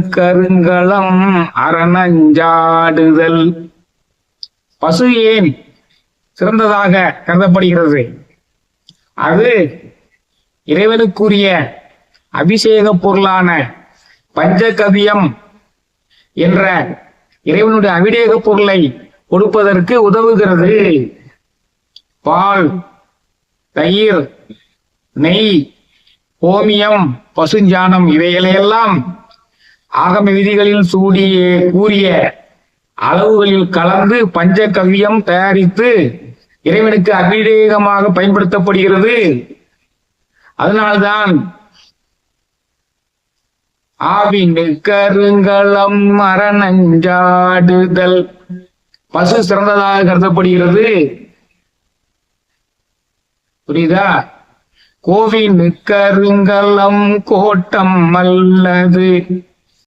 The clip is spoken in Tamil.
கருங்கலம் அரணஞ்சாடுதல். பசு ஏன் சிறந்ததாக கருதப்படுகிறது? அது இறைவனுக்குரிய அபிஷேக பொருளான பஞ்சகவியம் என்ற இறைவனுடைய அபிஷேக பொருளை கொடுப்பதற்கு உதவுகிறது. பால் தயிர் நெய் ஓமியம் பசுஞ்சானம் இவைகளையெல்லாம் ஆகம விதிகளில் சூடிய கூறிய அளவுகளில் கலந்து பஞ்சகவ்யம் தயாரித்து இறைவனுக்கு அபிஷேகமாக பயன்படுத்தப்படுகிறது. அதனால்தான் ஆவின் கருங்கலம் மரணஞ்சாடுதல் பசு சிறந்ததாக கருதப்படுகிறது. புரியுதா? கோவின் கருங்கலம் கோட்டம் அல்லது